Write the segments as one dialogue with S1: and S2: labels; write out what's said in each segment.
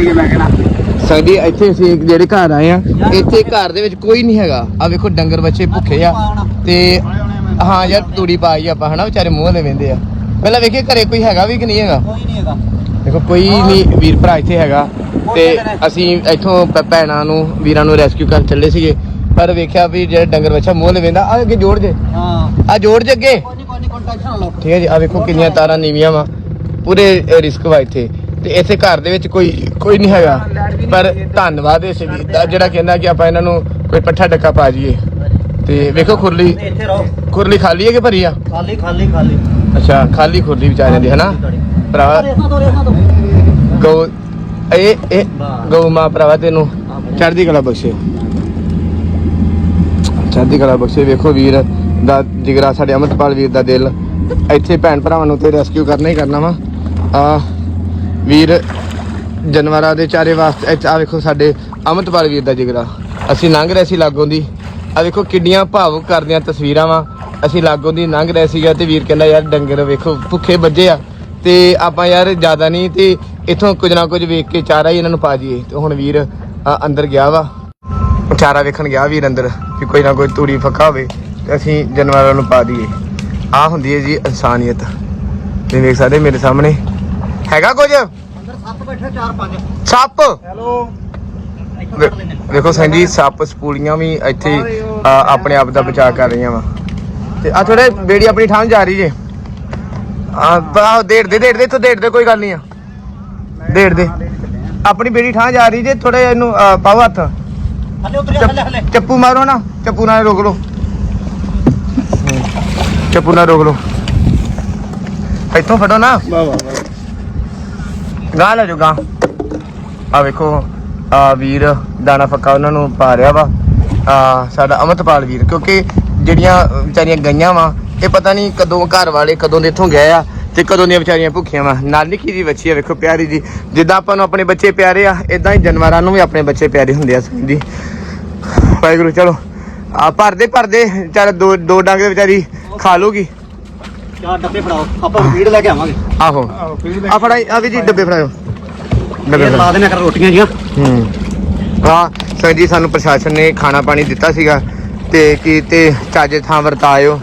S1: ਚੱਲੀਏ ਮੈਂ ਕਹਿਣਾ?
S2: ਸਾਡੀ ਇੱਥੇ ਅਸੀਂ ਇੱਕ ਜਿਹੜੇ ਘਰ ਆਏ ਆ ਇੱਥੇ ਘਰ ਦੇ ਵਿੱਚ ਕੋਈ ਨਹੀਂ ਹੈਗਾ। ਆ ਵੇਖੋ ਡੰਗਰ ਬੱਚੇ ਭੁੱਖੇ ਆ। ਤੇ ਹਾਂ ਯਾਰ ਤੂੜੀ ਪਾਈ ਆਪਾਂ ਹਨਾ? ਵਿਚਾਰੇ ਮੂੰਹ ਲੈ ਵੇਂਦੇ ਆ। ਪਹਿਲਾਂ ਵੇਖੀਏ ਘਰੇ ਕੋਈ ਹੈਗਾ ਵੀ ਕਿ ਨਹੀਂ ਹੈਗਾ?
S1: ਕੋਈ ਨਹੀਂ ਹੈਗਾ।
S2: ਦੇਖੋ ਕੋਈ ਨਹੀਂ ਵੀਰ ਭਰਾ ਇੱਥੇ ਹੈਗਾ। ਤੇ ਅਸੀਂ ਇੱਥੋਂ ਭੈਣਾਂ ਨੂੰ ਵੀਰਾਂ ਨੂੰ ਰੈਸਕਿਊ ਕਰਨ ਚੱਲੇ ਸੀਗੇ। ਪਰ ਵੇਖਿਆ ਵੀ ਜਿਹੜਾ ਡੰਗਰ ਬੱਚਾ ਮੂੰਹ ਲੈ ਵੇਂਦਾ ਆ ਅੱਗੇ ਜੋੜ ਜੇ।
S1: ਹਾਂ।
S2: ਆ ਜੋੜ ਜੇ ਅੱਗੇ।
S1: ਕੋਈ ਨਹੀਂ ਕੋਈ ਨਹੀਂ ਕੰਟੈਕਸ਼ਨ ਲਓ।
S2: ਠੀਕ ਹੈ ਜੀ ਆ ਵੇਖੋ ਕਿੰਨੀਆਂ ਤਾਰਾਂ ਨੀਵੀਆਂ ਵਾ। ਪੂਰੇ ਰਿਸਕ ਵਾ ਇੱਥੇ। ਤੇ ਇੱਥੇ ਘਰ ਦੇ ਵਿੱਚ ਕੋਈ ਕੋਈ ਨਹੀਂ ਹੈਗਾ। ਪਰ ਧੰਨਵਾਦ ਇਸ ਵੀਰ ਦਾ ਜਿਹੜਾ ਕਹਿੰਦਾ ਕਿ ਆਪਾਂ ਇਹਨਾਂ ਨੂੰ ਕੋਈ ਪੱਠਾ ਡੱਕਾ ਪਾ ਜੀਏ ਤੇ ਵੇਖੋ ਖੁਰਲੀ
S1: ਇੱਥੇ ਰਹੋ।
S2: ਖੁਰਲੀ ਖਾਲੀ ਹੈ ਕਿ ਭਰੀ ਆ?
S1: ਖਾਲੀ ਖਾਲੀ ਖਾਲੀ।
S2: ਅੱਛਾ ਖਾਲੀ ਖੁਰਲੀ ਵਿਚਾਰਿਆਂ ਦੀ ਹਨਾ
S1: ਤੋਂ
S2: ਗਊ ਇਹ ਇਹ ਗਊ ਮਾਂ ਭਰਾਵਾ ਤੈਨੂੰ। ਚੜ੍ਹਦੀ ਕਲਾ ਬਖਸ਼ੇ। ਚੜ੍ਹਦੀ ਕਲਾ ਬਖਸ਼ੇ। ਵੇਖੋ ਵੀਰ ਦਾ ਜਿਗਰਾ ਸਾਡੇ ਅਮਰਪਾਲ ਵੀਰ ਦਾ ਦਿਲ। ਇੱਥੇ ਭੈਣ ਭਰਾਵਾਂ ਨੂੰ ਤੇ ਰੈਸਕਿਊ ਕਰਨਾ ਹੀ ਕਰਨਾ ਵਾ। ਆ ਵੀਰ ਜਾਨਵਰਾਂ ਦੇ ਚਾਰੇ ਵਾਸਤੇ ਆ ਵੇਖੋ ਸਾਡੇ ਅਮਰਪਾਲ ਵੀਰ ਦਾ ਜਿਗਰਾ। ਅਸੀਂ ਲੰਘ ਰਹੇ ਸੀ ਲਾਗੋਂ ਦੀ। ਆ ਵੇਖੋ ਕਿੰਨੀਆਂ ਭਾਵੁਕ ਕਰਦੀਆਂ ਤਸਵੀਰਾਂ ਵਾ। ਅਸੀਂ ਲਾਗੋਂ ਦੀ ਲੰਘ ਰਹੇ ਸੀਗਾ ਤੇ ਵੀਰ ਕਹਿੰਦਾ ਯਾਰ ਡੰਗਰ ਵੇਖੋ ਭੁੱਖੇ ਵੱਜੇ ਆ। ਤੇ ਆਪਾਂ ਯਾਰ ਜ਼ਿਆਦਾ ਨਹੀਂ ਤੇ ਇਥੋਂ ਕੁਝ ਨਾ ਕੁਝ ਵੇਖ ਕੇ ਚਾਰਾ ਹੀ ਇਹਨਾਂ ਨੂੰ ਪਾ ਜੀਏ ਤੇ ਹੁਣ ਵੀਰ ਆ, ਅੰਦਰ ਗਿਆ ਵਾ। ਚਾਰਾ ਵੇਖਣ ਗਿਆ ਵੀਰ ਅੰਦਰ ਕਿ ਕੋਈ ਨਾ ਕੋਈ ਤੂੜੀ ਫੱਕਾ ਹੋਵੇ ਤੇ ਅਸੀਂ ਜਾਨਵਰਾਂ ਨੂੰ ਪਾ ਦਈਏ। ਆ ਹੁੰਦੀ ਹੈ ਜੀ ਇਨਸਾਨੀਅਤ। ਤੁਸੀਂ ਵੇਖ ਸਕਦੇ ਮੇਰੇ ਸਾਹਮਣੇ। ਹੈਗਾ ਕੁਝ?
S1: ਅੰਦਰ ਸੱਪ ਬੈਠੇ ਚਾਰ ਪੰਜ।
S2: ਸੱਪ?
S1: ਹੈਲੋ।
S2: ਵੇ- ਵੇਖੋ ਸਿੰਘ ਜੀ ਸੱਪ ਸਪੂਲੀਆਂ ਵੀ ਇੱਥੇ ਆਪਣੇ ਆਪ ਦਾ ਬਚਾਅ ਕਰ ਰਹੀਆਂ ਵਾ। ਤੇ ਆ ਥੋੜੇ ਬੇੜੀ ਆਪਣੀ ਥਾਂ ਜਾ ਰਹੀ ਜੇ। ਆ ਬਾ ਡੇਢ ਦੇ ਡੇਢ ਦੇ ਇੱਥੋਂ ਡੇਢ ਦੇ ਕੋਈ ਗੱਲ ਨਹੀਂ ਆ। ਡੇਢ ਦੇ। ਆਪਣੀ ਬੇੜੀ ਥਾਂ ਜਾ ਰਹੀ ਜੇ ਥੋੜੇ ਇਹਨੂੰ ਪਾਓ ਹੱਥ।
S1: ਹਲੇ ਉਤਰ ਜਾ ਹਲੇ ਹਲੇ
S2: ਚੱਪੂ ਮਾਰੋ ਨਾ ਚੱਪੂ ਨਾਲ ਰੋਕ ਲਓ। ਚੱਪੂ ਨਾਲ ਰੋਕ ਲਓ। ਇੱਥੋਂ ਫੜੋ ਨਾ।
S1: ਵਾਹ ਵਾਹ।
S2: ਗਾਂ ਲੈ ਜਾਓ ਗਾਂ ਆ ਵੇਖੋ, ਆ ਵੀਰ ਦਾਣਾ ਫੱਕਾ ਉਹਨਾਂ ਨੂੰ ਪਾ ਰਿਹਾ ਵਾ। ਆ ਸਾਡਾ ਅਮਰਤਪਾਲ ਵੀਰ, ਕਿਉਂਕਿ ਜਿਹੜੀਆਂ ਵਿਚਾਰੀਆਂ ਗਈਆਂ ਵਾ, ਇਹ ਪਤਾ ਨਹੀਂ ਕਦੋਂ ਘਰ ਵਾਲੇ ਕਦੋਂ ਦੇ ਇੱਥੋਂ ਗਏ ਆ ਤੇ ਕਦੋਂ ਦੀਆਂ ਵਿਚਾਰੀਆਂ ਭੁੱਖੀਆਂ ਵਾ। ਨਾਨਕੀ ਦੀ ਜੀ ਬੱਚੀ ਆ ਵੇਖੋ ਪਿਆਰੀ ਜੀ। ਜਿੱਦਾਂ ਆਪਾਂ ਨੂੰ ਆਪਣੇ ਬੱਚੇ ਪਿਆਰੇ ਆ ਇਦਾਂ ਹੀ ਜਾਨਵਰਾਂ ਨੂੰ ਵੀ ਆਪਣੇ ਬੱਚੇ ਪਿਆਰੇ ਹੁੰਦੇ ਆ ਜੀ। ਵਾਹਿਗੁਰੂ, ਚਲੋ। ਆ ਭਰਦੇ ਭਰਦੇ ਚੱਲ ਦੋ ਦੋ ਡੰਗ ਦੇ ਵਿਚਾਰੀ ਖਾ ਲੂਗੀ।
S1: ਚਾਰ ਡੱਬੇ ਫੜਾਓ ਆਪਾਂ ਫੀਡ ਲੈ ਕੇ ਆਵਾਂਗੇ।
S2: ਆਹੋ। ਆ ਫੜਾਈ ਆ ਵੀ ਜੀ ਡੱਬੇ ਫੜਾਇਓ ਡੱਬੇ
S1: ਇਹ
S2: ਫੜਾਓ।
S1: ਲਾ ਦੇਣਾ ਕਰ ਰੋਟੀਆਂ ਜੀਆਂ
S2: ਹੂੰ। ਹਾਂ ਸਰ ਜੀ ਸਾਨੂੰ ਪ੍ਰਸ਼ਾਸਨ ਨੇ ਖਾਣਾ ਪਾਣੀ ਦਿੱਤਾ ਸੀਗਾ ਤੇ ਕੀ ਤੇ ਚੱਜ ਥਾਂ ਵਰਤਾਇਓ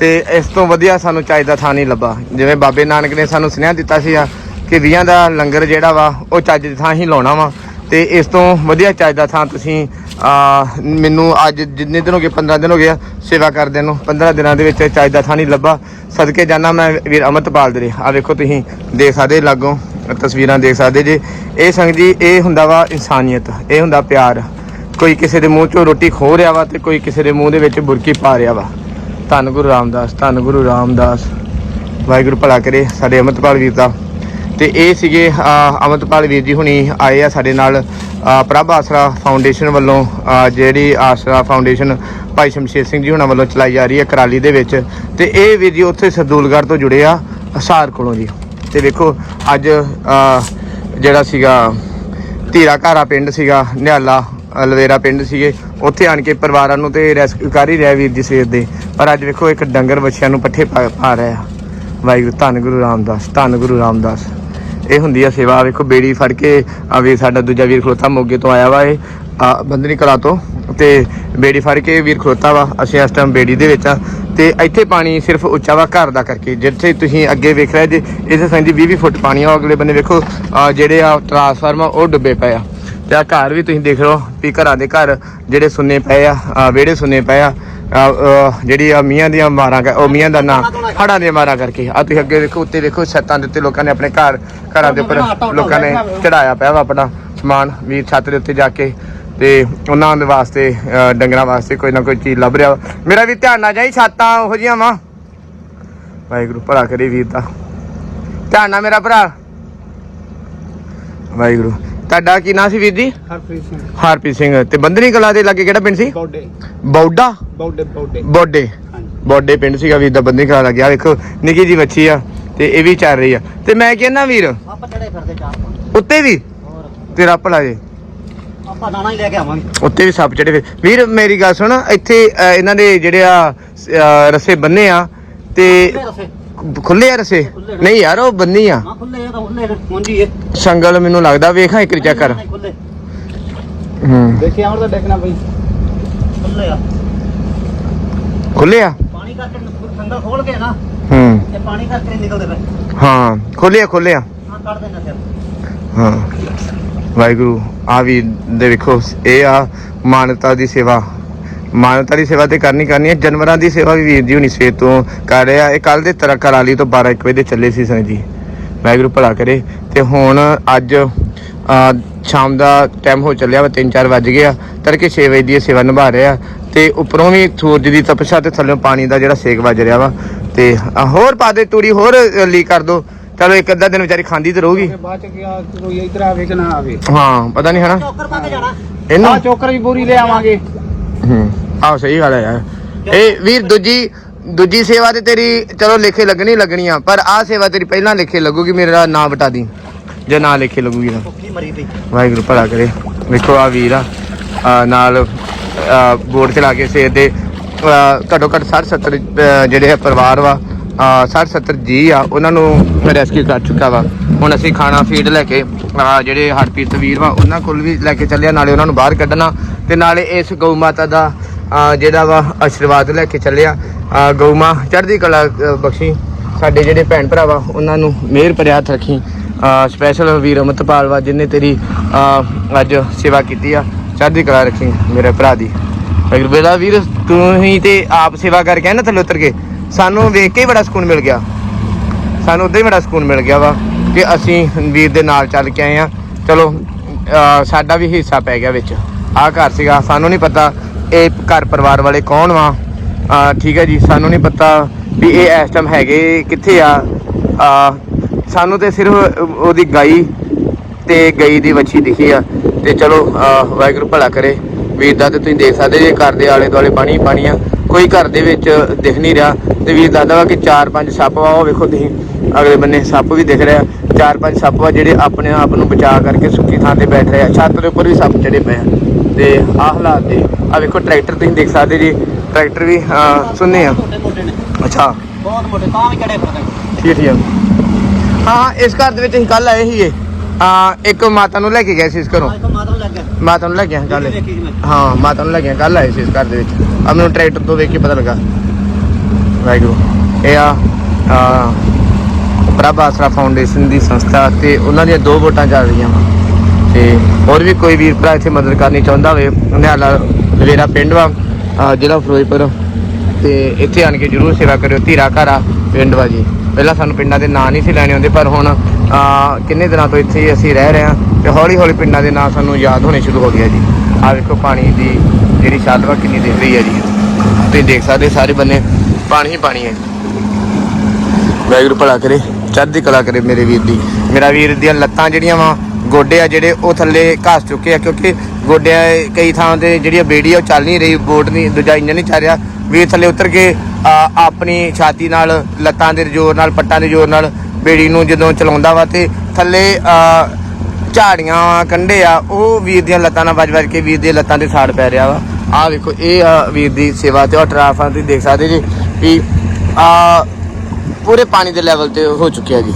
S2: ਤੇ ਇਸ ਤੋਂ ਵਧੀਆ ਸਾਨੂੰ ਚੱਜ ਦਾ ਥਾਂ ਨਹੀਂ ਲੱਭਾ। ਜਿਵੇਂ ਬਾਬੇ ਨਾਨਕ ਨੇ ਸਾਨੂੰ ਸੁਨੇਹਾ ਦਿੱਤਾ ਸੀਗਾ ਕਿ 20 ਦਾ ਲੰਗਰ ਜਿਹੜਾ ਵਾ ਉਹ ਚੱਜ ਦੀ ਥਾਂ ਹੀ ਲਾਉਣਾ ਵਾ ਤੇ ਇਸ ਤੋਂ ਵਧੀਆ ਚੱਜ ਦਾ ਥਾਂ ਤੁਸੀਂ ਆ, ਮੈਨੂੰ ਅੱਜ ਜਿੰਨੇ ਦਿਨ ਹੋ ਗਏ 15 ਦਿਨ ਹੋ ਗਏ ਆ ਸੇਵਾ ਕਰਦੇ ਨੂੰ। 15 ਦਿਨਾਂ ਦੇ ਵਿੱਚ ਚਾਹੀਦਾ ਥਾਂ ਨਹੀਂ ਲੱਭਾ, ਸਦਕੇ ਜਾਣਾ ਮੈਂ ਵੀਰ ਅਮਰਤਪਾਲ ਦੇ ਆ ਵੇਖੋ ਤੁਸੀਂ, ਦੇਖ ਸਕਦੇ ਲਾਗੋਂ, ਤਸਵੀਰਾਂ ਦੇਖ ਸਕਦੇ ਜੇ। ਇਹ ਸੰਗ ਜੀ, ਇਹ ਹੁੰਦਾ ਵਾ ਇਨਸਾਨੀਅਤ, ਇਹ ਹੁੰਦਾ ਪਿਆਰ। ਕੋਈ ਕਿਸੇ ਦੇ ਮੂੰਹ ਚੋਂ ਰੋਟੀ ਖੋ ਰਿਹਾ ਵਾ ਤੇ ਕੋਈ ਕਿਸੇ ਦੇ ਮੂੰਹ ਦੇ ਵਿੱਚ ਬੁਰਕੀ ਪਾ ਰਿਹਾ ਵਾ। ਧੰਨ ਗੁਰੂ ਰਾਮਦਾਸ, ਧੰਨ ਗੁਰੂ ਰਾਮਦਾਸ। ਵਾਹਿਗੁਰੂ ਭਲਾ ਕਰੇ, ਸਾਡੇ ਅਮਰਤਪਾਲ ਵੀਰ ਦਾ। ਤੇ ਇਹ ਸੀਗੇ ਅਹ, ਵੀਰ ਜੀ ਹੁਣੀ ਆਏ ਆ ਸਾਡੇ ਨਾਲ। ਪ੍ਰਭ ਆਸਰਾ ਫਾਊਂਡੇਸ਼ਨ ਵੱਲੋਂ ਜਿਹੜੀ ਆਸਰਾ ਫਾਊਂਡੇਸ਼ਨ ਭਾਈ ਸ਼ਮਸ਼ੇਰ ਸਿੰਘ ਜੀ ਹੁਣਾਂ ਵੱਲੋਂ ਚਲਾਈ ਜਾ ਰਹੀ ਹੈ ਕਰਾਲੀ ਦੇ ਵਿੱਚ। ਤੇ ਇਹ ਵੀਰ ਜੀ ਉੱਥੇ ਸਰਦੂਲਗੜ੍ਹ ਤੋਂ ਜੁੜੇ ਆ ਹਸਾਰ ਕੋਲੋਂ ਜੀ। ਤੇ ਵੇਖੋ ਅੱਜ ਜਿਹੜਾ ਸੀਗਾ ਧੀਰਾ ਘਾਰਾ ਪਿੰਡ ਸੀਗਾ ਨਿਹਾਲਾ ਅਲਵੇਰਾ ਪਿੰਡ ਸੀਗੇ। ਉੱਥੇ ਆਣ ਕੇ ਪਰਿਵਾਰਾਂ ਨੂੰ ਤੇ ਰੈਸਕਿਊ ਕਰ ਹੀ ਰਿਹਾ ਵੀਰ ਜੀ ਸਵੇਰ ਦੇ। ਪਰ ਅੱਜ ਵੇਖੋ ਇੱਕ ਡੰਗਰ ਬੱਚਿਆਂ ਨੂੰ ਪੱਠੇ ਪਾ ਪਾ ਰਿਹਾ। ਵਾਹਿਗੁਰੂ ਧੰਨ ਗੁਰੂ ਰਾਮਦਾਸ ਧੰਨ ਗੁਰੂ ਰਾਮਦਾਸ। ਇਹ ਹੁੰਦੀ ਆ ਸੇਵਾ ਵੇਖੋ ਬੇੜੀ ਫੜ ਕੇ ਆ ਵੀ ਸਾਡਾ ਦੂਜਾ ਵੀਰ ਖਲੋਤਾ ਮੋਗੇ ਤੋਂ ਆਇਆ ਵਾ ਇਹ। ਆ, ਬੰਦਨੀ ਕਲਾ ਤੋਂ ਤੇ ਬੇੜੀ ਫੜ ਕੇ ਵੀਰ ਖਲੋਤਾ ਵਾ ਅਸੀਂ ਇਸ ਟਾਈਮ ਬੇੜੀ ਦੇ ਵਿੱਚ ਆ। ਤੇ ਇੱਥੇ ਪਾਣੀ ਸਿਰਫ ਉੱਚਾ ਵਾ ਘਰ ਦਾ ਕਰਕੇ ਜਿੱਥੇ ਤੁਸੀਂ ਅੱਗੇ ਵੇਖ ਰਹੇ ਜੇ ਇਸੇ ਸੰਜੀ 20 20 ਫੁੱਟ ਪਾਣੀ ਆ ਉਹ ਅਗਲੇ ਬੰਨੇ ਵੇਖੋ ਆ, ਜਿਹੜੇ ਆ ਟਰਾਂਸਫਾਰਮਰ ਉਹ ਡੁੱਬੇ ਪਏ ਆ। ਤੇ ਆ ਘਰ ਵੀ ਤੁਸੀਂ ਦੇਖ ਲਓ ਵੀ ਘਰਾਂ ਦੇ ਘਰ ਜਿਹੜੇ ਸੁੰਨੇ ਪਏ ਆ ਵਿਹੜੇ ਸੁੰਨੇ ਪਏ ਆ, ਜਿਹੜੀ ਆ ਮੀਆਂ ਦੀਆਂ ਮਾਰਾਂ ਉਹ ਮੀਆਂ ਦਾ ਨਾਂ ਹੜਾਂ ਦੀਆਂ ਮਾਰਾਂ ਕਰਕੇ। ਆ ਤੁਸੀਂ ਅੱਗੇ ਦੇਖੋ, ਉੱਤੇ ਦੇਖੋ, ਛੱਤਾਂ ਦੇ ਉੱਤੇ ਲੋਕਾਂ ਨੇ ਆਪਣੇ ਘਰ ਘਰਾਂ ਦੇ ਉੱਪਰ ਲੋਕਾਂ ਨੇ ਚੜਾਇਆ ਪਿਆ ਵਾ ਆਪਣਾ ਸਮਾਨ, ਵੀਰ ਛੱਤ ਦੇ ਉੱਤੇ ਜਾ ਕੇ। ਤੇ ਉਹਨਾਂ ਦੇ ਵਾਸਤੇ ਡੰਗਰਾਂ ਵਾਸਤੇ ਕੋਈ ਨਾ ਕੋਈ ਚੀਜ਼ ਲੱਭ ਰਿਹਾ। ਵਾ। ਮੇਰਾ ਵੀ ਧਿਆਨ ਨਾ ਜਾਈ, ਛੱਤਾਂ ਉਹੋ ਜੀਆਂ ਵਾ। ਵਾਹਿਗੁਰੂ, ਭਲਾ ਕਰੇ ਵੀਰ ਦਾ। ਧਿਆਨ ਨਾਲ ਮੇਰਾ ਭਰਾ। ਵਾਹਿਗੁਰੂ। ਤੁਹਾਡਾ ਕੀ ਨਾਂ ਸੀ ਵੀਰ ਜੀ?
S1: ਹਰਪ੍ਰੀਤ ਸਿੰਘ।
S2: ਹਰਪ੍ਰੀਤ ਸਿੰਘ। ਤੇ ਬੰਦਨੀ ਕਲਾ ਦੇ ਲਾਗੇ ਕਿਹੜਾ ਪਿੰਡ ਸੀ?
S1: ਬੌਡੇ।
S2: ਬੌਡਾ?
S1: ਬੌਡੇ ਬੌਡੇ।
S2: ਬੋਡੇ।
S1: ਹਾਂਜੀ।
S2: ਬੋਡੇ ਪਿੰਡ ਸੀਗਾ ਵੀਰ ਦਾ ਬੰਦਨੀ ਕਲਾ ਲੱਗਿਆ ਵੇਖੋ ਨਿੱਕੀ ਜੀ ਬੱਚੀ ਆ ਤੇ ਇਹ ਵੀ ਚੱਲ ਰਹੀ ਆ। ਤੇ ਮੈਂ ਕਹਿੰਦਾ ਵੀਰ
S1: ਆਪਾਂ ਚੜੇ ਫਿਰਦੇ ਚਾਰ ਪੰਜ।
S2: ਉੱਤੇ ਵੀ? ਤੇਰਾ ਭਲਾ ਜੇ
S1: ਆਪਾਂ ਦਾਣਾ ਹੀ ਲੈ ਕੇ ਆਵਾਂਗੇ।
S2: ਉੱਤੇ ਵੀ ਸੱਪ ਚੜੇ ਫਿਰ ਵੀਰ ਮੇਰੀ ਗੱਲ ਸੁਣ ਇੱਥੇ ਇਹਨਾਂ ਦੇ ਜਿਹੜੇ ਆ ਰੱਸੇ ਬੰਨੇ ਆ ਤੇ ਖੁੱਲੇ ਆ ਰਸੇ? ਨਹੀਂ ਯਾਰ ਉਹ ਬੰਨੀ ਆ।
S1: ਹਾਂ ਖੁੱਲੇ ਆ ਤਾਂ ਖੁੱਲੇ ਨੇ ਮੁੰਜੀ ਇਹ
S2: ਸੰਗਲ ਮੈਨੂੰ ਲੱਗਦਾ ਵੇਖਾਂ ਇੱਕ ਚੈੱਕ ਕਰ।
S1: ਖੁੱਲੇ।
S2: ਹੂੰ।
S1: ਦੇਖਿਆ ਹੁਣ ਤਾਂ ਦੇਖਣਾ ਬਈ। ਖੁੱਲੇ ਆ।
S2: ਖੁੱਲੇ ਆ?
S1: ਪਾਣੀ ਕਰਕੇ ਸੰਗਲ ਖੋਲ ਕੇ ਨਾ
S2: ਹੂੰ।
S1: ਇਹ ਪਾਣੀ ਕਰਕੇ ਨਹੀਂ ਨਿਕਲਦੇ ਪਏ
S2: ਹਾਂ ਖੁੱਲੇ ਆ ਖੁੱਲੇ ਆ।
S1: ਹਾਂ ਕੱਢ ਦੇਣਾ ਫਿਰ।
S2: ਹਾਂ। ਵਾਹਿਗੁਰੂ ਆ ਵੀ ਦੇ ਵੇਖੋ ਇਹ ਆ ਮਾਨਵਤਾ ਦੀ ਸੇਵਾ। ਮਾਨਵਤਾ ਦੀ ਸੇਵਾ ਤੇ ਕਰਨੀ ਕਰਨੀ ਹੈ। ਜਾਨਵਰਾਂ ਦੀ ਸੇਵਾ ਵੀ ਵੀਰ ਜੀ ਹੁਣੀ ਸਵੇਰ ਤੋਂ ਕਰ ਰਿਹਾ ਇਹ ਕੱਲ ਦੇ ਤਰ੍ਹਾਂ ਕਰਾਲੀ ਤੋਂ 12 1 ਵਜੇ ਦੇ ਚੱਲੇ ਸੀ ਸੰਗ ਜੀ। ਵਾਹਿਗੁਰੂ ਭਲਾ ਕਰੇ। ਤੇ ਹੁਣ ਅੱਜ ਆ, ਸ਼ਾਮ ਦਾ ਟਾਈਮ ਹੋ ਚੱਲਿਆ ਵਾ 3-4 ਵੱਜ ਗਏ ਆ। ਤੜਕੇ 6 ਵਜੇ ਦੀ ਸੇਵਾ ਨਿਭਾ ਰਹੇ ਤੇ ਉੱਪਰੋਂ ਵੀ ਸੂਰਜ ਦੀ ਤਪਸ਼ਾ ਤੇ ਥੱਲੇੋਂ ਪਾਣੀ ਦਾ ਜਿਹੜਾ ਸੇਕ ਵੱਜ ਰਿਹਾ ਵਾ। ਤੇ ਆ, ਹੋਰ ਪਾ ਦੇ ਤੂੜੀ ਹੋਰ ਲੀਕ ਕਰ ਦੋ। ਚਲੋ ਇੱਕ ਅੱਧਾ ਦਿਨ ਵਿਚਾਰੀ ਖਾਂਦੀ ਤੇ ਰਹੂਗੀ।
S1: ਬਾਅਦ ਚ ਗਿਆ ਕੋਈ ਇੱਧਰ ਆਵੇ ਕਿ ਨਾ ਆਵੇ।
S2: ਹਾਂ ਪਤਾ ਨਹੀਂ ਹਨਾ।
S1: ਚੌਕਰ ਪਾ ਕੇ ਜਾਣਾ।
S2: ਇਹਨੂੰ?
S1: ਚੋਕਰ ਵੀ ਪੂਰੀ ਲੈ ਆਵਾਂਗੇ।
S2: ਹੂੰ। ਆਹ ਸਹੀ ਗੱਲ ਹੈ। ਯਾਰ ਇਹ ਵੀਰ ਦੂਜੀ ਦੂਜੀ ਸੇਵਾ ਤੇ ਤੇਰੀ ਚਲੋ ਲਿਖੇ ਲੱਗਣੀ ਲੱਗਣੀ ਆ ਪਰ ਆਹ ਸੇਵਾ ਤੇਰੀ ਪਹਿਲਾਂ ਲਿਖੇ ਲੱਗੂਗੀ ਮੇਰਾ ਨਾਂ ਬਟਾ ਦੀ। ਜੇ ਨਾਂ ਲਿਖੇ ਲੱਗੂਗੀ ਤਾਂ।
S1: ਭੁੱਖੀ ਮਰੀ ਪਈ।
S2: ਵਾਹਿਗੁਰੂ ਭਲਾ ਕਰੇ। ਵੇਖੋ ਆ ਵੀਰ ਆ ਨਾਲ ਬੋਰਡ ਚਲਾ ਕੇ ਸੇਰ ਦੇ ਘੱਟੋ ਘੱਟ 60 70 ਅ, ਜਿਹੜੇ ਆ ਪਰਿਵਾਰ ਵਾ 60 70 ਜੀ ਆ ਉਹਨਾਂ ਨੂੰ ਰੈਸਕਿਊ ਕਰ ਚੁੱਕਾ ਵਾ। ਹੁਣ ਅਸੀਂ ਖਾਣਾ ਫੀਡ ਲੈ ਕੇ ਜਿਹੜੇ ਹਰਪ੍ਰੀਤ ਵੀਰ ਵਾ ਉਹਨਾਂ ਕੋਲ ਵੀ ਲੈ ਕੇ ਚੱਲਿਆ ਨਾਲੇ ਉਹਨਾਂ ਨੂੰ ਬਾਹਰ ਕੱਢਣਾ ਤੇ ਨਾਲੇ ਇਸ ਗਊ ਮਾਤਾ ਦਾ ਜਿਹੜਾ ਵਾ ਆਸ਼ੀਰਵਾਦ ਲੈ ਕੇ ਚੱਲਿਆ। ਆ, ਗਊ ਮਾਂ ਚੜ੍ਹਦੀ ਕਲਾ ਬਖਸ਼ੀ। ਸਾਡੇ ਜਿਹੜੇ ਭੈਣ ਭਰਾ ਵਾ ਉਹਨਾਂ ਨੂੰ ਮਿਹਰ ਭਰਿਆ ਰੱਖੀ। ਸਪੈਸ਼ਲ ਵੀਰ ਅਮਰਤਪਾਲ ਵਾ ਜਿਨੇ ਤੇਰੀ ਅੱਜ ਸੇਵਾ ਕੀਤੀ ਆ। ਚੜ੍ਹਦੀ ਕਲਾ ਰੱਖੀ ਮੇਰੇ ਭਰਾ ਦੀ। ਅਗਰ ਬੇਲਾ ਵੀਰ ਤੂੰ ਹੀ ਤੇ ਆਪ ਸੇਵਾ ਕਰਕੇ ਆਇਆ ਨਾ ਥੱਲੇ ਉਤਰ ਕੇ ਸਾਨੂੰ ਵੇਖ ਕੇ ਹੀ ਬੜਾ ਸਕੂਨ ਮਿਲ ਗਿਆ। ਸਾਨੂੰ ਉਦੋਂ ਹੀ ਬੜਾ ਸਕੂਨ ਮਿਲ ਗਿਆ ਵਾ ਕਿ ਅਸੀਂ ਵੀਰ ਦੇ ਨਾਲ ਚੱਲ ਕੇ ਆਏ ਆ। ਚਲੋ ਸਾਡਾ ਵੀ ਹਿੱਸਾ ਪੈ ਗਿਆ ਵਿੱਚ। ਆਹ ਘਰ ਸੀਗਾ ਸਾਨੂੰ ਨਹੀਂ ਪਤਾ ਇਹ ਘਰ ਪਰਿਵਾਰ ਵਾਲੇ ਕੌਣ ਵਾ? ਠੀਕ ਹੈ ਜੀ, ਸਾਨੂੰ ਨਹੀਂ ਪਤਾ ਵੀ ਇਹ ਇਸ ਟਾਈਮ ਹੈਗੇ ਕਿੱਥੇ ਆ। ਸਾਨੂੰ ਤੇ ਸਿਰਫ ਉਹਦੀ ਗਾਈ ਤੇ ਗਈ ਦੀ ਵੱਛੀ ਦਿਖੀ ਆ। ਤੇ ਚਲੋ ਵਾਹਿਗੁਰੂ ਭਲਾ ਕਰੇ। ਵੀਰ ਦਾ ਤੇ ਤੁਸੀਂ ਦੇਖ ਸਕਦੇ ਜੇ ਘਰ ਦੇ ਆਲੇ ਦੁਆਲੇ ਪਾਣੀ ਪਾਣੀ ਆ। ਕੋਈ ਘਰ ਦੇ ਵਿੱਚ ਦਿਖ ਨਹੀਂ ਰਿਹਾ। ਤੇ ਵੀਰ ਦਾਦਾ ਵਾ ਕਿ ਚਾਰ ਪੰਜ ਸੱਪ ਵਾ, ਉਹ ਵੇਖੋ ਤੁਸੀਂ। ਅਗਲੇ ਬੰਨੇ ਸੱਪ ਵੀ ਦਿਖ ਰਿਹਾ। ਚਾਰ ਪੰਜ ਸੱਪ ਵਾ ਜਿਹੜੇ ਆਪਣੇ ਆਪ ਨੂੰ ਬਚਾ ਕਰਕੇ ਸੁੱਕੀ ਥਾਂ ਤੇ ਬੈਠ ਰਹੇ ਆ। ਛੱਤ ਦੇ ਉੱਪਰ ਵੀ ਸੱਪ ਚੜੇ ਪਏ ਆ। ਤੇ ਆਹ ਹਾਲਾਤ ਦੇ ਆ ਵੇਖੋ ਟਰੈਕਟਰ ਤੁਸੀਂ ਦੇਖ ਸਕਦੇ ਜੀ। ਟਰੈਕਟਰ ਵੀ ਸੁੰਨੇ ਆ। ਅੱਛਾ।
S1: ਬਹੁਤ ਮੋਟੇ ਤਾਂ ਵੀ ਚੜੇ ਫਿਰਦੇ।
S2: ਠੀਕ ਠੀਕ ਹਾਂ ਇਸ ਘਰ ਦੇ ਵਿੱਚ ਅਸੀਂ ਕੱਲ ਆਏ ਸੀਗੇ। ਆ ਇੱਕ ਮਾਤਾ ਨੂੰ ਲੈ ਕੇ ਗਏ ਸੀ ਇਸ ਘਰੋਂ।
S1: ਮਾਤਾ ਨੂੰ
S2: ਲੈ ਕੇ ਕੱਲ। ਹਾਂ ਮਾਤਾ ਨੂੰ ਲੈ ਕੇ ਕੱਲ ਆਏ ਸੀ ਇਸ ਘਰ ਦੇ ਵਿੱਚ। ਆ ਮੈਨੂੰ ਟਰੈਕਟਰ ਤੋਂ ਵੇਖ ਕੇ ਪਤਾ ਲੱਗਾ। ਵਾਹਿਗੁਰੂ। ਇਹ ਆ ਆ, ਪ੍ਰਭ ਆਸਰਾ ਫਾਊਂਡੇਸ਼ਨ ਦੀ ਸੰਸਥਾ ਤੇ ਉਹਨਾਂ ਦੀਆਂ ਦੋ ਵੋਟਾਂ ਚੱਲ ਰਹੀਆਂ ਵਾ। ਤੇ ਹੋਰ ਵੀ ਕੋਈ ਵੀਰ ਭਰਾ ਇੱਥੇ ਮਦਦ ਕਰਨੀ ਚਾਹੁੰਦਾ ਹੋਵੇ, ਨਿਹਾਲਾ ਲਵੇਰਾ ਪਿੰਡ ਵਾ ਜ਼ਿਲ੍ਹਾ ਫਿਰੋਜ਼ਪੁਰ, ਤੇ ਇੱਥੇ ਆਣ ਕੇ ਜਰੂਰ ਸੇਵਾ ਕਰਿਓ, ਧੀਰਾ ਘਰਾ ਪਿੰਡ ਵਾ ਜੀ। ਪਹਿਲਾਂ ਸਾਨੂੰ ਪਿੰਡਾਂ ਦੇ ਨਾਂ ਨਹੀਂ ਸੀ ਲੈਣੇ ਆਉਂਦੇ ਪਰ ਹੁਣ ਕਿੰਨੇ ਦਿਨਾਂ ਤੋਂ ਇੱਥੇ ਅਸੀਂ ਰਹਿ ਰਹੇ ਹਾਂ ਤੇ ਹੌਲੀ ਹੌਲੀ ਪਿੰਡਾਂ ਦੇ ਨਾਂ ਸਾਨੂੰ ਯਾਦ ਹੋਣੇ ਸ਼ੁਰੂ ਹੋ ਗਿਆ ਜੀ। ਆ ਵੇਖੋ ਪਾਣੀ ਦੀ ਜਿਹੜੀ ਛੱਤ ਵਾ, ਕਿੰਨੀ ਦਿਖ ਰਹੀ ਹੈ ਜੀ। ਤੁਸੀਂ ਦੇਖ ਸਕਦੇ ਸਾਰੇ ਬੰਨੇ ਪਾਣੀ ਹੀ ਪਾਣੀ ਹੈ। ਵਾਹਿਗੁਰੂ ਭਲਾ ਕਰੇ, ਚੜ੍ਹਦੀ ਕਲਾ ਕਰੇ ਮੇਰੇ ਵੀਰ ਦੀ। ਮੇਰਾ ਵੀਰ ਦੀਆਂ ਲੱਤਾਂ ਜਿਹੜੀਆਂ ਵਾ ਗੋਡੇ ਆ ਜਿਹੜੇ ਉਹ ਥੱਲੇ ਘਸ ਚੁੱਕੇ ਆ ਕਿਉਂਕਿ ਗੋਡਿਆਂ ਕਈ ਥਾਂ ਤੇ ਜਿਹੜੀ ਆ ਬੇੜੀ ਆ ਉਹ ਚੱਲ ਨਹੀਂ ਰਹੀ ਬੋਟ ਨਹੀਂ ਦੂਜਾ ਇੰਜਨ ਨਹੀਂ ਚੱਲ ਰਿਹਾ। ਵੀਰ ਥੱਲੇ ਉਤਰ ਕੇ ਆਪਣੀ ਛਾਤੀ ਨਾਲ ਲੱਤਾਂ ਦੇ ਜ਼ੋਰ ਨਾਲ ਪੱਟਾਂ ਦੇ ਜ਼ੋਰ ਨਾਲ ਬੇੜੀ ਨੂੰ ਜਦੋਂ ਚਲਾਉਂਦਾ ਵਾ ਤੇ ਥੱਲੇ ਝਾੜੀਆਂ ਵਾਂ, ਕੰਢੇ ਆ ਉਹ ਵੀਰ ਦੀਆਂ ਲੱਤਾਂ ਨਾਲ ਵੱਜ ਵੱਜ ਕੇ ਵੀਰ ਦੀਆਂ ਲੱਤਾਂ ਤੇ ਸਾੜ ਪੈ ਰਿਹਾ ਵਾ। ਆਹ ਵੇਖੋ ਇਹ ਆ ਵੀਰ ਦੀ ਸੇਵਾ ਤੇ ਉਹ ਟਰਾਫਾਂ ਤੁਸੀਂ ਦੇਖ ਸਕਦੇ ਜੀ ਵੀ ਆ ਪੂਰੇ ਪਾਣੀ ਦੇ ਲੈਵਲ ਤੇ ਹੋ ਚੁੱਕਿਆ ਜੀ।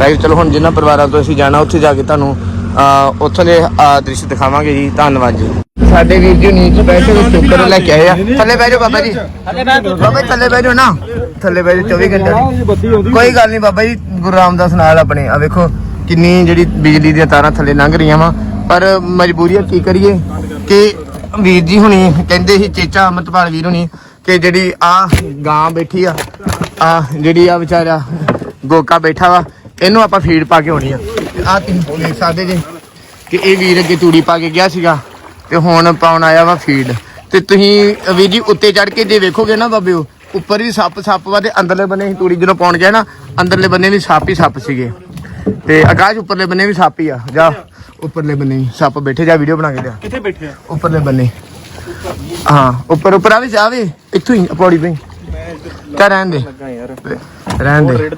S2: ਭਾਈ ਚਲੋ ਹੁਣ ਜਿਨ੍ਹਾਂ ਪਰਿਵਾਰਾਂ ਤੋਂ ਅਸੀਂ ਜਾਣਾ ਉੱਥੇ ਜਾ ਕੇ ਤੁਹਾਨੂੰ ਆ ਉੱਥੋਂ ਦੇ ਆ, ਦ੍ਰਿਸ਼ ਦਿਖਾਵਾਂਗੇ ਜੀ। ਧੰਨਵਾਦ ਜੀ। ਸਾਡੇ ਵੀਰ ਜੀ ਨੀਚ ਸਪੈਸ਼ਲ ਚੁੱਕਰ ਲੈ ਕੇ ਆਏ ਆ। ਥੱਲੇ ਬਹਿ ਜਾਓ ਬਾਬਾ ਜੀ।
S1: ਥੱਲੇ ਤੂੰ
S2: ਬਾਬਾ ਥੱਲੇ ਬਹਿ ਜਾਓ ਨਾ। ਥੱਲੇ ਬਹਿ ਜਾਓ 24 ਘੰਟੇ। ਕੋਈ ਗੱਲ ਨਹੀਂ ਬਾਬਾ ਜੀ ਗੁਰੂ ਰਾਮਦਾਸ ਨਾਲ ਆਪਣੇ। ਆ ਵੇਖੋ ਕਿੰਨੀ ਜਿਹੜੀ ਬਿਜਲੀ ਦੀਆਂ ਤਾਰਾਂ ਥੱਲੇ ਲੰਘ ਰਹੀਆਂ ਵਾ। ਪਰ ਮਜਬੂਰੀਆ ਕੀ ਕਰੀਏ? ਕਿ ਵੀਰ ਜੀ ਹੁਣੀ ਕਹਿੰਦੇ ਸੀ ਚੇਚਾ ਅਮਰਤਪਾਲ ਵੀਰ ਹੁਣੀ ਕਿ ਜਿਹੜੀ ਆ ਗਾਂ ਬੈਠੀ ਆ ਆ ਜਿਹੜੀ ਆ ਵਿਚਾਰਾ ਗੋਕਾ ਬੈਠਾ ਵਾ ਇਹਨੂੰ ਆਪਾਂ ਫੀਡ ਪਾ ਕੇ ਹੋਣੀ ਆ। ਆ ਤੁਸੀਂ ਦੇਖ ਸਕਦੇ ਜੀ। ਕਿ ਇਹ ਵੀਰ ਅੱਗੇ ਤੂੜੀ ਪਾ ਕੇ ਗਿਆ ਸੀਗਾ ਤੇ ਹੁਣ ਪਾਉਣ ਆਇਆ ਵਾ ਫੀਡ ਤੇ ਤੁਸੀਂ ਵੀਰ ਜੀ ਉੱਤੇ ਚੜ ਕੇ ਜੇ ਵੇਖੋਗੇ ਨਾ ਬਾਬਿਓ ਉੱਪਰ ਵੀ ਸੱਪ ਸੱਪ ਵਾ ਤੇ ਅੰਦਰਲੇ ਬੰਨੇ ਅਸੀਂ ਤੂੜੀ ਜਦੋਂ ਪਾਉਣ ਗਏ ਨਾ ਅੰਦਰਲੇ ਬੰਨੇ ਵੀ ਸੱਪ ਹੀ ਸੱਪ ਸੀਗੇ। ਤੇ ਆਕਾਸ਼ ਉੱਪਰਲੇ ਬੰਨੇ ਵੀ ਸੱਪ ਹੀ ਆ। ਜਾ ਉੱਪਰਲੇ ਬੰਨੇ ਸੱਪ ਬੈਠੇ ਜਾ ਵੀਡੀਓ ਬਣਾ ਕੇ ਲਿਆ।
S1: ਕਿੱਥੇ ਬੈਠੇ ਆ?
S2: ਉੱਪਰਲੇ ਬੰਨੇ। ਹਾਂ ਉੱਪਰ ਉੱਪਰ ਆ ਵੀ ਜਾਵੇ ਇੱਥੋਂ ਹੀ ਪੌੜੀ ਪਈ। ਤਾਂ ਰਹਿਣ ਦੇ। ਰਹਿਣ ਦੇ।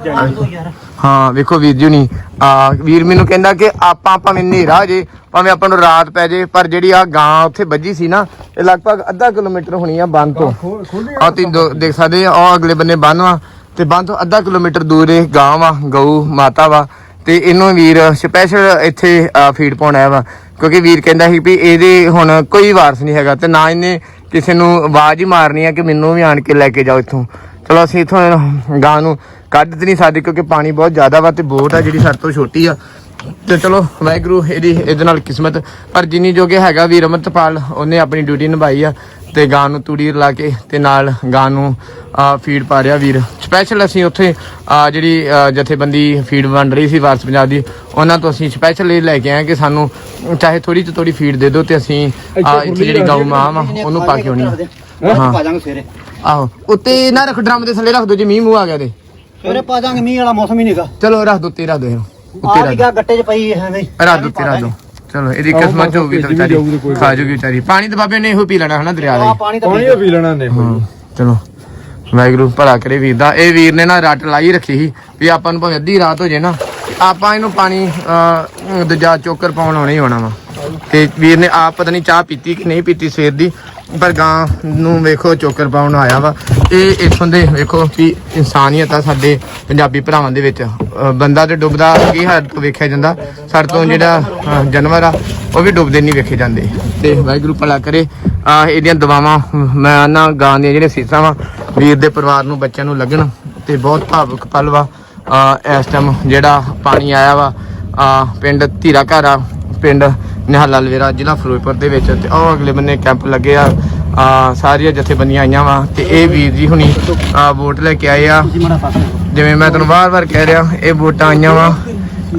S2: ਹਾਂ ਵੇਖੋ ਵੀਰ ਜੀ ਨਹੀਂ ਆ ਵੀਰ ਮੈਨੂੰ ਕਹਿੰਦਾ ਕਿ ਆਪਾਂ ਭਾਵੇਂ ਹਨੇਰਾ ਜੇ ਭਾਵੇਂ ਆਪਾਂ ਨੂੰ ਰਾਤ ਪੈ ਜੇ ਪਰ ਜਿਹੜੀ ਆ ਗਾਂ ਉੱਥੇ ਵੱਜੀ ਸੀ ਨਾ ਇਹ ਲਗਭਗ ਅੱਧਾ ਕਿਲੋਮੀਟਰ ਹੋਣੀ ਆ ਬੰਨ ਤੋਂ। ਆ ਤੁਸੀਂ ਦੇਖ ਸਕਦੇ ਆ ਉਹ ਅਗਲੇ ਬੰਨੇ ਬੰਨ ਵਾ ਤੇ ਬੰਦ ਤੋਂ ਅੱਧਾ ਕਿਲੋਮੀਟਰ ਦੂਰ ਇਹ ਗਾਂ ਵਾ ਗਊ ਮਾਤਾ ਵਾ ਤੇ ਇਹਨੂੰ ਵੀਰ ਸਪੈਸ਼ਲ ਇੱਥੇ ਫੀਡ ਪਾਉਣ ਵਾ ਕਿਉਂਕਿ ਵੀਰ ਕਹਿੰਦਾ ਸੀ ਵੀ ਇਹਦੇ ਹੁਣ ਕੋਈ ਵਾਰਸ ਨਹੀਂ ਹੈਗਾ ਤੇ ਨਾ ਇਹਨੇ ਕਿਸੇ ਨੂੰ ਆਵਾਜ਼ ਹੀ ਮਾਰਨੀ ਆ ਕਿ ਮੈਨੂੰ ਵੀ ਆਣ ਕੇ ਲੈ ਕੇ ਜਾਓ ਇੱਥੋਂ। ਚਲੋ ਅਸੀਂ ਇੱਥੋਂ ਗਾਂ ਨੂੰ ਕੱਢ ਤੇ ਨਹੀਂ ਸਕਦੇ ਕਿਉਂਕਿ ਪਾਣੀ ਬਹੁਤ ਜ਼ਿਆਦਾ ਵਾ ਤੇ ਬੋਟ ਆ ਜਿਹੜੀ ਸਾਡੇ ਤੋਂ ਛੋਟੀ ਆ। ਤੇ ਚਲੋ ਵਾਹਿਗੁਰੂ ਇਹਦੀ ਇਹਦੇ ਨਾਲ ਕਿਸਮਤ। ਪਰ ਜਿੰਨੀ ਜੋਗੇ ਹੈਗਾ ਵੀਰ ਅਮਰਤਪਾਲ, ਉਹਨੇ ਆਪਣੀ ਡਿਊਟੀ ਨਿਭਾਈ ਆ। ਤੇ ਗਾਂ ਨੂੰ ਤੂੜੀ ਰਲਾ ਕੇ ਤੇ ਨਾਲ ਗਾਂ ਨੂੰ ਫੀਡ ਪਾ ਰਿਹਾ ਵੀਰ। ਸਪੈਸ਼ਲ ਅਸੀਂ ਉੱਥੇ ਜਿਹੜੀ ਜਥੇਬੰਦੀ ਫੀਡ ਵੰਡ ਰਹੀ ਸੀ ਵਾਰਸ ਪੰਜਾਬ ਦੀ ਉਹਨਾਂ ਤੋਂ ਅਸੀਂ ਸਪੈਸ਼ਲ ਇਹ ਲੈ ਕੇ ਆਏ ਕਿ ਸਾਨੂੰ ਚਾਹੇ ਥੋੜੀ ਤੋਂ ਥੋੜੀ ਫੀਡ ਦੇ ਦਿਓ ਤੇ ਅਸੀਂ ਇੱਥੇ ਜਿਹੜੀ ਗਊ ਮਾਂ ਉਹਨੂੰ ਪਾ ਕੇ ਆਉਣੀ ਆ।
S1: ਹਾਂ। ਪਾ ਜਾਾਂਗੇ ਸਵੇਰੇ।
S2: ਆਹੋ। ਉੱਤੇ ਨਾ ਰੱਖ ਡਰਮ ਦੇ ਥੱਲੇ ਰੱਖ ਦਿਓ ਜੇ ਮੀਂਹ ਮੂੰਹ ਆ ਗਿਆ ਤੇ।
S1: ਸਵੇਰੇ ਪਾ ਜਾਾਂਗੇ ਮੀਂਹ ਵਾਲਾ ਮੌਸਮ ਹੀ ਨਹੀਂਗਾ
S2: ਚਲੋ ਰੱਖ ਦੋ ਉੱਤੇ ਰੱਖ ਇਹਨੂੰ ਉੱਤੇ ਰੱਖ
S1: ਗਾ ਗੱਟੇ 'ਚ ਪਈ
S2: ਦਿਓ। ਰੱਖ ਦੋ ਰੱਖ ਦੋ ਚਲੋ ਇਹਦੀ ਕਿਸਮਤ ਚ ਹੋਊਗੀ ਤਾਂ ਵਿਚਾਰੀ ਖਾ ਜੂਗੀ ਵਿਚਾਰੀ। ਪਾਣੀ ਤਾਂ ਬਾਬੇ ਨੇ ਇਹੋ ਪੀ ਲੈਣਾ ਹਨਾ ਦਰਿਆ ਦਾ ਹੀ।
S1: ਪਾਣੀ ਤਾਂ
S3: ਪਾਣੀ
S1: ਪੀ
S3: ਪੀ ਲੈਣਾ ਨੇ
S2: ਹਾਂ ਚਲੋ ਵਾਹਿਗੁਰੂ ਭਲਾ ਕਰੇ ਵੀਰ ਦਾ। ਇਹ ਵੀਰ ਨੇ ਨਾ ਰੱਟ ਲਾਈ ਰੱਖੀ ਸੀ ਵੀ ਆਪਾਂ ਨੂੰ ਭਾਵੇਂ ਅੱਧੀ ਰਾਤ ਹੋ ਜੇ ਨਾ ਆਪਾਂ ਇਹਨੂੰ ਪਾਣੀ ਅਹ, ਦੂਜਾ ਚੋਕਰ ਪਾਉਣ ਆਉਣਾ ਹੀ ਆਉਣਾ ਵਾ। ਤੇ ਵੀਰ ਨੇ ਆਪ ਪਤਾ ਨਹੀਂ ਚਾਹ ਪੀਤੀ ਕਿ ਨਹੀਂ ਪੀਤੀ ਸਵੇਰ ਦੀ। ਪਰ ਗਾਂ ਨੂੰ ਵੇਖੋ, ਚੋਕਰ ਪਾਉਣ ਆਇਆ ਵਾ। ਇਹ ਇਥੋਂ ਦੇ ਵੇਖੋ ਵੀ ਇਨਸਾਨੀਅਤ ਆ ਸਾਡੇ ਪੰਜਾਬੀ ਭਰਾਵਾਂ ਦੇ ਵਿੱਚ। ਬੰਦਾ ਤੇ ਡੁੱਬਦਾ ਕੀ ਹੱਦ ਤੋਂ ਵੇਖਿਆ ਜਾਂਦਾ? ਸਾਡੇ ਤੋਂ ਜਿਹੜਾ ਜਾਨਵਰ ਆ, ਉਹ ਵੀ ਡੁੱਬਦੇ ਨਹੀਂ ਵੇਖੇ ਜਾਂਦੇ। ਤੇ ਵਾਹਿਗੁਰੂ ਭਲਾ ਕਰੇ। ਆ ਇਹਦੀਆਂ ਦਵਾਵਾਂ ਮੈਂ ਨਾ ਗਾਂ ਦੀਆਂ ਜਿਹੜੀਆਂ ਸੀਸਾਂ ਵਾ, ਵੀਰ ਦੇ ਪਰਿਵਾਰ ਨੂੰ, ਬੱਚਿਆਂ ਨੂੰ ਲੱਗਣ ਤੇ ਬਹੁਤ ਭਾਵੁਕ ਪਲ ਵਾ। ਇਸ ਟਾਈਮ ਜਿਹੜਾ ਪਾਣੀ ਆਇਆ ਵਾ ਪਿੰਡ ਧੀਰਾ ਘਰ ਆ ਪਿੰਡ ਨਿਹਾਲਾ ਲਵੇਰਾ ਜ਼ਿਲ੍ਹਾ ਫਿਰੋਜ਼ਪੁਰ ਦੇ ਵਿੱਚ। ਤੇ ਉਹ ਅਗਲੇ ਬੰਨੇ ਕੈਂਪ ਲੱਗੇ ਆ। ਆ, ਸਾਰੀਆਂ ਜਥੇਬੰਦੀਆਂ ਆਈਆਂ ਵਾ। ਤੇ ਇਹ ਵੀਰ ਜੀ ਹੁਣੀ ਆ, ਵੋਟ ਲੈ ਕੇ ਆਏ ਆ। ਜਿਵੇਂ ਮੈਂ ਤੁਹਾਨੂੰ ਵਾਰ-ਵਾਰ ਕਹਿ ਰਿਹਾ ਇਹ ਵੋਟਾਂ ਆਈਆਂ ਵਾ।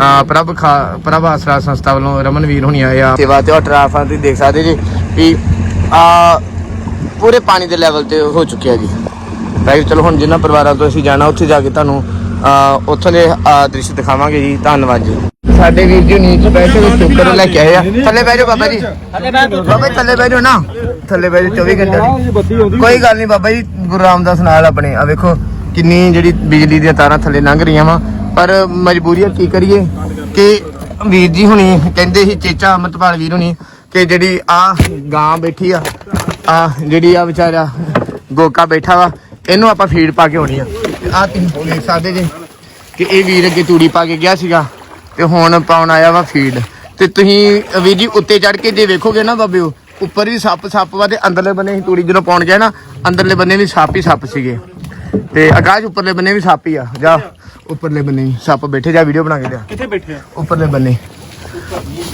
S2: ਆ ਪ੍ਰਭ ਖਾ ਪ੍ਰਭ ਆਸਰਾ ਸੰਸਥਾ ਵੱਲੋਂ ਰਮਨਵੀਰ ਹੁਣੀ ਆਏ ਆ। ਸੇਵਾ ਤੇ ਉਹ ਤੁਸੀਂ ਦੇਖ ਸਕਦੇ ਜੀ ਵੀ ਆ ਪੂਰੇ ਪਾਣੀ ਦੇ ਲੈਵਲ ਤੇ ਹੋ ਚੁੱਕਿਆ ਜੀ। ਭਾਈ ਚਲੋ ਹੁਣ ਜਿਨ੍ਹਾਂ ਪਰਿਵਾਰਾਂ ਤੋਂ ਅਸੀਂ ਜਾਣਾ ਉੱਥੇ ਜਾ ਕੇ ਤੁਹਾਨੂੰ ਉੱਥੋਂ ਦੇ ਦ੍ਰਿਸ਼ ਦਿਖਾਵਾਂਗੇ ਜੀ। ਧੰਨਵਾਦ ਜੀ। ਸਾਡੇ ਵੀਰ ਜੀ ਨੀਚ ਸਪੈਸ਼ਲ ਚੁੱਕਰ ਲੈ ਕੇ ਆਏ ਆ। ਥੱਲੇ ਬਹਿ ਜਾਓ ਬਾਬਾ ਜੀ।
S1: ਥੱਲੇ ਬੈਠ
S2: ਬਾਬਾ ਜੀ ਥੱਲੇ ਬਹਿ ਜਾਓ ਨਾ। ਥੱਲੇ ਬਹਿ ਜਾਓ 24 ਘੰਟੇ। ਕੋਈ ਗੱਲ ਨਹੀਂ ਬਾਬਾ ਜੀ ਗੁਰੂ ਰਾਮਦਾਸ ਨਾਲ ਆਪਣੇ। ਆ ਵੇਖੋ ਕਿੰਨੀ ਜਿਹੜੀ ਬਿਜਲੀ ਦੀਆਂ ਤਾਰਾਂ ਥੱਲੇ ਲੰਘ ਰਹੀਆਂ ਵਾ। ਪਰ ਮਜਬੂਰੀ ਕੀ ਕਰੀਏ? ਕਿ ਵੀਰ ਜੀ ਹੁਣੀ ਕਹਿੰਦੇ ਸੀ ਚੇਚਾ ਅਮਰਤਪਾਲ ਵੀਰ ਹੁਣੀ ਕਿ ਜਿਹੜੀ ਆ ਗਾਂ ਬੈਠੀ ਆ ਆ ਜਿਹੜੀ ਆ ਵਿਚਾਰਾ ਗੋਕਾ ਬੈਠਾ ਵਾ ਇਹਨੂੰ ਆਪਾਂ ਫੀਡ ਪਾ ਕੇ ਹੋਣੀ ਆ। ਆ ਤੁਸੀਂ ਦੇਖ ਸਕਦੇ ਜੀ ਕਿ ਇਹ ਵੀਰ ਅੱਗੇ ਤੂੜੀ ਪਾ ਕੇ ਗਿਆ ਸੀਗਾ। ਤੇ ਹੁਣ ਪਾਉਣ ਆਇਆ ਵਾ ਫੀਡ। ਤੇ ਤੁਸੀਂ ਵੀਰ ਜੀ ਉੱਤੇ ਚੜ ਕੇ ਜੇ ਵੇਖੋਗੇ ਨਾ ਬਾਬਿਓ ਉੱਪਰ ਵੀ ਸੱਪ ਸੱਪ ਵਾ ਤੇ ਅੰਦਰਲੇ ਬੰਨੇ ਹੀ ਤੂੜੀ ਜਦੋਂ ਪਾਉਣ ਗਿਆ ਨਾ ਅੰਦਰਲੇ ਬੰਨੇ ਵੀ ਸੱਪ ਹੀ ਸੱਪ ਸੀਗੇ। ਤੇ ਆਕਾਸ਼ ਉੱਪਰਲੇ ਬੰਨੇ ਵੀ ਸੱਪ ਹੀ ਆ। ਜਾ ਉੱਪਰਲੇ ਬੰਨੇ ਵੀ ਸੱਪ ਬੈਠੇ ਜਾ ਵੀਡੀਓ ਬਣਾ ਕੇ ਲਿਆ।
S3: ਕਿੱਥੇ ਬੈਠੇ ਆ?
S2: ਉੱਪਰਲੇ ਬੰਨੇ।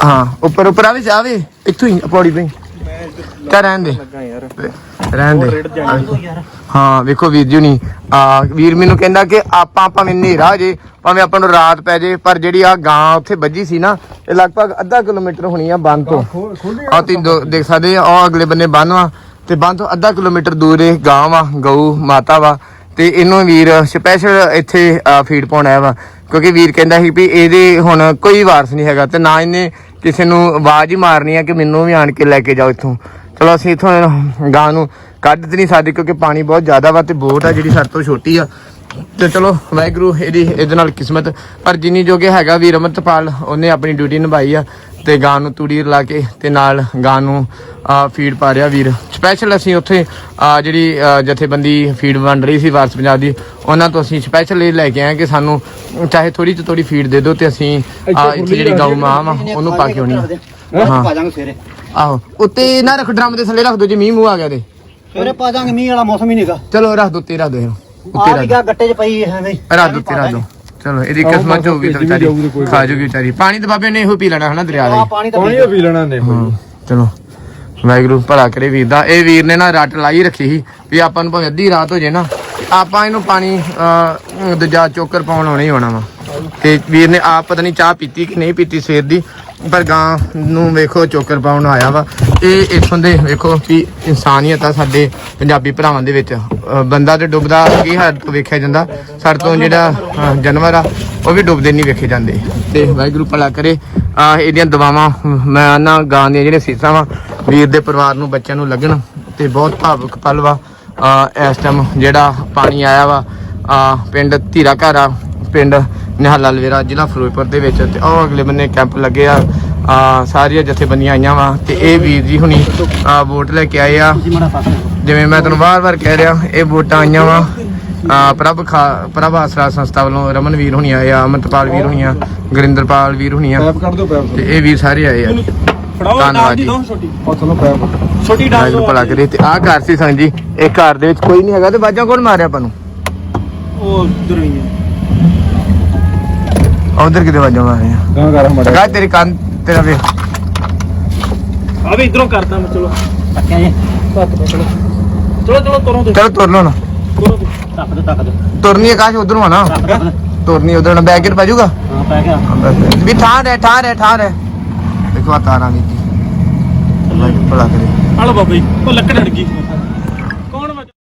S2: ਹਾਂ ਉੱਪਰ ਉੱਪਰ ਆਵੇ ਜਾਵੇ ਇੱਥੋਂ ਹੀ ਪੌੜੀ ਪਈ ਚਾ ਰਹਿਣ ਦੇ। ਰਹਿਣ ਦੇ ਹਾਂ ਵੇਖੋ ਵੀਰ ਜੀ ਨਹੀਂ ਆ ਵੀਰ ਮੈਨੂੰ ਕਹਿੰਦਾ ਕਿ ਆਪਾਂ ਭਾਵੇਂ ਹਨੇਰਾ ਹੋ ਜੇ ਭਾਵੇਂ ਆਪਾਂ ਨੂੰ ਰਾਤ ਪੈ ਜੇ ਪਰ ਜਿਹੜੀ ਆ ਗਾਂ ਉੱਥੇ ਵੱਜੀ ਸੀ ਨਾ ਇਹ ਲਗਭਗ ਅੱਧਾ ਕਿਲੋਮੀਟਰ ਹੋਣੀ ਆ ਬੰਦ ਤੋਂ। ਆ ਤੁਸੀਂ ਦੇਖ ਸਕਦੇ ਆ ਉਹ ਅਗਲੇ ਬੰਨੇ ਬੰਨ ਵਾ ਤੇ ਬੰਨ ਤੋਂ ਅੱਧਾ ਕਿਲੋਮੀਟਰ ਦੂਰ ਇਹ ਗਾਂ ਵਾ ਗਊ ਮਾਤਾ ਵਾ ਤੇ ਇਹਨੂੰ ਵੀਰ ਸਪੈਸ਼ਲ ਇੱਥੇ ਫੀਡ ਪਾਉਣ ਆਇਆ ਵਾ। ਕਿਉਂਕਿ ਵੀਰ ਕਹਿੰਦਾ ਸੀ ਵੀ ਇਹਦੇ ਹੁਣ ਕੋਈ ਵਾਰਸ ਨਹੀਂ ਹੈਗਾ ਤੇ ਨਾ ਇਹਨੇ ਕਿਸੇ ਨੂੰ ਆਵਾਜ਼ ਹੀ ਮਾਰਨੀ ਆ ਕਿ ਮੈਨੂੰ ਵੀ ਆਣ ਕੇ ਲੈ ਕੇ ਜਾਓ ਇੱਥੋਂ। ਚਲੋ ਅਸੀਂ ਇੱਥੋਂ ਗਾਂ ਨੂੰ ਕੱਢ ਤੇ ਨਹੀਂ ਸਕਦੇ ਕਿਉਂਕਿ ਪਾਣੀ ਬਹੁਤ ਜ਼ਿਆਦਾ ਵਾ ਤੇ ਬੋਟ ਆ ਜਿਹੜੀ ਸਾਡੇ ਤੋਂ ਛੋਟੀ ਆ। ਤੇ ਚਲੋ ਵਾਹਿਗੁਰੂ ਇਹਦੀ ਇਹਦੇ ਨਾਲ ਕਿਸਮਤ। ਪਰ ਜਿੰਨੀ ਜੋਗੇ ਹੈਗਾ ਵੀਰ ਅਮਰਤਪਾਲ ਉਹਨੇ ਆਪਣੀ ਡਿਊਟੀ ਨਿਭਾਈ ਆ ਤੇ ਗਾਂ ਨੂੰ ਤੂੜੀ ਰਲਾ ਕੇ ਤੇ ਨਾਲ ਗਾਂ ਨੂੰ ਫੀਡ ਪਾ ਰਿਹਾ ਵੀਰ। ਸਪੈਸ਼ਲ ਅਸੀਂ ਉੱਥੇ ਜਿਹੜੀ ਜਥੇਬੰਦੀ ਫੀਡ ਵੰਡ ਰਹੀ ਸੀ ਵਾਰਸ ਪੰਜਾਬ ਦੀ ਉਹਨਾਂ ਤੋਂ ਅਸੀਂ ਸਪੈਸ਼ਲ ਇਹ ਲੈ ਕੇ ਆਏ ਕਿ ਸਾਨੂੰ ਚਾਹੇ ਥੋੜੀ ਤੋਂ ਥੋੜੀ ਫੀਡ ਦੇ ਦਿਓ ਤੇ ਅਸੀਂ ਇੱਥੇ ਜਿਹੜੀ ਗਊ ਮਾਂ ਵਾ ਉਹਨੂੰ ਪਾ ਕੇ ਆਉਣੀ ਆ।
S1: ਹਾਂ। ਪਾ ਜਾਾਂਗੇ ਸਵੇਰੇ।
S2: ਆਹੋ ਉੱਤੇ ਨਾ ਰੱਖ ਡਰਮ ਦੇ ਥੱਲੇ ਰੱਖ ਦਿਓ ਜੇ ਮੀਂਹ ਮੂੰਹ ਆ ਗਿਆ ਤੇ।
S1: ਸਵੇਰੇ ਪਾ ਜਾਾਂਗੇ ਮੀਂਹ ਵਾਲਾ ਮੌਸਮ ਹੀ ਨਹੀਂਗਾ
S2: ਚਲੋ ਰੱਖ ਦੋ ਉੱਤੇ ਰੱਖ ਇਹਨੂੰ
S1: ਆ
S2: ਉੱਤੇ
S1: ਵੀ
S2: ਰੱਖ
S1: ਗਾ ਗੱਟੇ 'ਚ ਪਈ ਹੈ ਬਈ।
S2: ਰੱਖ ਦੋ ਰੱਖ ਦਿਓ ਚਲੋ ਇਹਦੀ ਕਿਸਮਤ ਹੋਊਗੀ ਤਾਂ ਵਿਚਾਰੀ ਖਾ ਜੂਗੀ ਵਿਚਾਰੀ। ਪਾਣੀ ਤਾਂ ਬਾਬੇ ਨੇ ਇਹੋ ਪੀ ਲੈਣਾ ਹਨਾ ਦਰਿਆ ਦਾ।
S1: ਆ
S2: ਹੀ।
S1: ਪਾਣੀ ਤਾਂ
S3: ਪਾਣੀ
S1: ਪੀ
S3: ਲੈਣਾ ਨੇ
S2: ਹਾਂ ਚਲੋ। ਵਾਹਿਗੁਰੂ ਭਲਾ ਕਰੇ ਵੀਰ ਦਾ। ਇਹ ਵੀਰ ਨੇ ਨਾ ਰੱਟ ਲਾਈ ਰੱਖੀ ਸੀ ਵੀ ਆਪਾਂ ਨੂੰ ਭਾਵੇਂ ਅੱਧੀ ਰਾਤ ਹੋ ਜੇ ਨਾ ਆਪਾਂ ਇਹਨੂੰ ਪਾਣੀ ਅਹ, ਦੂਜਾ ਚੋਕਰ ਪਾਉਣ ਆਉਣਾ ਹੀ ਆਉਣਾ ਵਾ। ਤੇ ਵੀਰ ਨੇ ਆਪ ਪਤਾ ਨਹੀਂ ਚਾਹ ਪੀਤੀ ਕਿ ਨਹੀਂ ਪੀਤੀ ਸਵੇਰ ਦੀ। ਪਰ ਗਾਂ ਨੂੰ ਵੇਖੋ ਚੋਕਰ ਪਾਉਣ ਆਇਆ ਵਾ। ਇਹ ਇਥੋਂ ਦੇ ਵੇਖੋ ਕਿ ਇਨਸਾਨੀਅਤ ਆ ਸਾਡੇ ਪੰਜਾਬੀ ਭਰਾਵਾਂ ਦੇ ਵਿੱਚ। ਬੰਦਾ ਤੇ ਡੁੱਬਦਾ ਕੀ ਹੱਦ ਤੋਂ ਵੇਖਿਆ ਜਾਂਦਾ? ਸਾਡੇ ਤੋਂ ਜਿਹੜਾ ਜਾਨਵਰ ਆ, ਉਹ ਵੀ ਡੁੱਬਦੇ ਨਹੀਂ ਵੇਖੇ ਜਾਂਦੇ। ਤੇ ਵਾਹਿਗੁਰੂ ਭਲਾ ਕਰੇ। ਆ ਇਹਦੀਆਂ ਦਵਾਵਾਂ ਮੈਂ ਨਾ ਗਾਂ ਦੀਆਂ ਜਿਹੜੀਆਂ ਸੀਸਾਂ ਵਾ, ਵੀਰ ਦੇ ਪਰਿਵਾਰ ਨੂੰ, ਬੱਚਿਆਂ ਨੂੰ ਲੱਗਣ ਤੇ ਬਹੁਤ ਭਾਵੁਕ ਪਲ ਵਾ। ਇਸ ਟਾਈਮ ਜਿਹੜਾ ਪਾਣੀ ਆਇਆ ਵਾ ਪਿੰਡ ਧੀਰਾ ਘਰ ਆ ਪਿੰਡ ਨਿਹਾਲਾ ਲਵੇਰਾ ਜ਼ਿਲ੍ਹਾ ਫਿਰੋਜ਼ਪੁਰ ਦੇ ਵਿੱਚ ਤੇ ਉਹ ਅਗਲੇ ਬੰਨੇ ਕੈਂਪ ਲੱਗੇ ਆ। ਆ, ਸਾਰੀਆਂ ਜਥੇਬੰਦੀਆਂ ਆਈਆਂ ਵਾ ਤੇ ਇਹ ਵੀਰ ਜੀ ਹੁਣੀ ਆ, ਵੋਟ ਲੈ ਕੇ ਆਏ ਆ। ਜਿਵੇਂ ਮੈਂ ਤੁਹਾਨੂੰ ਵਾਰ-ਵਾਰ ਕਹਿ ਰਿਹਾ ਇਹ ਵੋਟਾਂ ਆਈਆਂ ਵਾ। ਅਹ ਪ੍ਰਭ ਖਾ- ਪ੍ਰਭ ਆਸਰਾ ਸੰਸਥਾ ਵੱਲੋਂ ਰਮਨ ਵੀਰ ਹੁਣੀ ਆਏ ਆ ਅਮਰਤਪਾਲ ਵੀਰ ਹੁਣੀ ਆ ਗੁਰਿੰਦਰਪਾਲ ਵੀਰ ਹੁਣੀ ਆ। ਤੇ ਇਹ ਵੀਰ ਸਾਰੇ ਆਏ ਆ।
S4: ਫੜਾਓ
S2: ਧੰਨਵਾਦ ਜੀ।
S4: ਦੋ ਛੋਟੀ।
S2: ਵਾਹਿਗੁਰੂ ਭਲਾ ਕਰੇ ਤੇ ਆਹ ਘਰ ਸੀ ਸੰਗ ਜੀ ਇਹ ਘਰ ਦੇ ਵਿੱਚ ਕੋਈ ਨਹੀਂ ਹੈਗਾ ਤੇ ਬਾਜਾਂ ਕੌਣ ਮਾਰਿਆ ਆਪਾਂ ਨੂੰ?
S4: ਉਹ ਉਧਰ ਹੀ ਹੈ
S2: ਉਧਰ ਕਿਤੇ ਬਾਜਾਂ ਮਾਰਿਆ
S3: ਗਾਂ ਕਰ ਮੜਾ
S2: ਕਾ ਤੇਰੀ ਕੰਨ ਤੇਰਾ ਵੇ
S4: ਆ ਵੀ ਇਧਰੋਂ ਕਰਦਾ ਮੈਂ ਚਲੋ।
S1: ਟੱਕਿਆ ਜੇ।
S4: ਹੱਥ ਪਕੜੋ ਚਲੋ। ਚਲੋ ਤੁਰੋ ਤੇ
S2: ਚਲੋ ਤੁਰ ਨਾ।
S4: ਤੁਰੋ
S1: ਦੇ ਦੇ।
S2: ਤੁਰਨੀ ਆਕਾਸ਼ ਉਧਰੋਂ ਆ ਨਾ।
S1: ਦੇ
S2: ਤੁਰਨੀ ਉਧਰ ਨਾ ਬੈਗ ਪੈ ਜਾਊਗਾ?
S1: ਹਾਂ ਪੈ ਗਿਆ।
S2: ਵੀ ਠਾਂ ਰਹਿ ਠਾਂ ਰਹਿ ਠਾਂ ਰਹਿ। ਦੇਖੋ ਆ ਤਾਰਾਂ ਵੀ ਜੀ ਭਲਾ ਕਰੇ।
S4: ਹਲੋ ਬਾਬਾ ਜੀ ਉਹ ਲੱਕੜ ਅੜ ਗਈ।